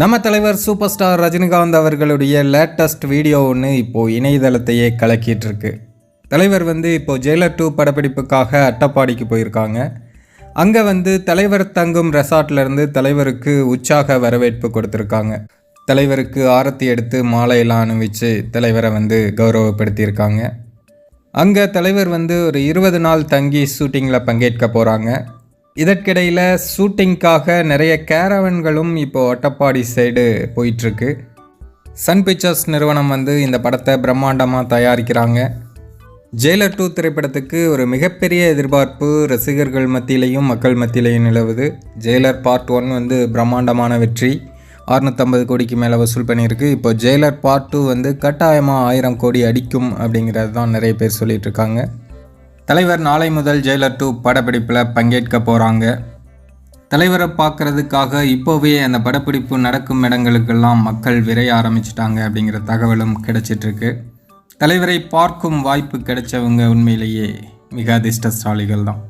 நம்ம தலைவர் super star Rajinikanth அவர்களுடைய லேட்டஸ்ட் வீடியோ ஒன்று இப்போது இணையதளத்தையே கலக்கிட்டு இருக்கு தலைவர் வந்து இப்போது ஜெயிலர் டூ படப்பிடிப்புக்காக அட்டப்பாடிக்கு போயிருக்காங்க. அங்கே வந்து தலைவர் தங்கும் ரெசார்ட்லேருந்து தலைவருக்கு உற்சாக வரவேற்பு கொடுத்துருக்காங்க. தலைவருக்கு ஆரத்தி எடுத்து மாலையெல்லாம் அணிவிச்சு தலைவரை வந்து கௌரவப்படுத்தியிருக்காங்க. அங்கே தலைவர் வந்து ஒரு இருபது நாள் தங்கி ஷூட்டிங்கில் பங்கேற்க போகிறாங்க இதற்கிடையில் ஷூட்டிங்க்காக நிறைய கேரவன்களும் இப்போது ஒட்டப்பாடி சைடு போயிட்டுருக்கு சன் பிக்சர்ஸ் நிறுவனம் வந்து இந்த படத்தை பிரம்மாண்டமாக தயாரிக்கிறாங்க. ஜெயிலர் டூ திரைப்படத்துக்கு ஒரு மிகப்பெரிய எதிர்பார்ப்பு ரசிகர்கள் மத்தியிலையும் மக்கள் மத்தியிலையும் நிலவுது. ஜெயிலர் பார்ட் ஒன் வந்து பிரம்மாண்டமான வெற்றி. அறுநூற்றம்பது கோடிக்கு மேலே வசூல் பண்ணியிருக்கு. இப்போ ஜெயிலர் பார்ட் டூ வந்து கட்டாயமாக ஆயிரம் கோடி அடிக்கும் அப்படிங்கிறது தான் நிறைய பேர் சொல்லிகிட்ருக்காங்க இருக்காங்க. தலைவர் நாளை முதல் ஜெயிலர் டூ படப்பிடிப்பில் பங்கேற்க போகிறாங்க தலைவரை பார்க்குறதுக்காக இப்போவே அந்த படப்பிடிப்பு நடக்கும் இடங்களுக்கெல்லாம் மக்கள் விரைய ஆரம்பிச்சிட்டாங்க அப்படிங்கிற தகவலும் கிடைச்சிட்ருக்கு. தலைவரை பார்க்கும் வாய்ப்பு கிடைச்சவங்க உண்மையிலேயே மிக அதிர்ஷ்டசாலிகள் தான்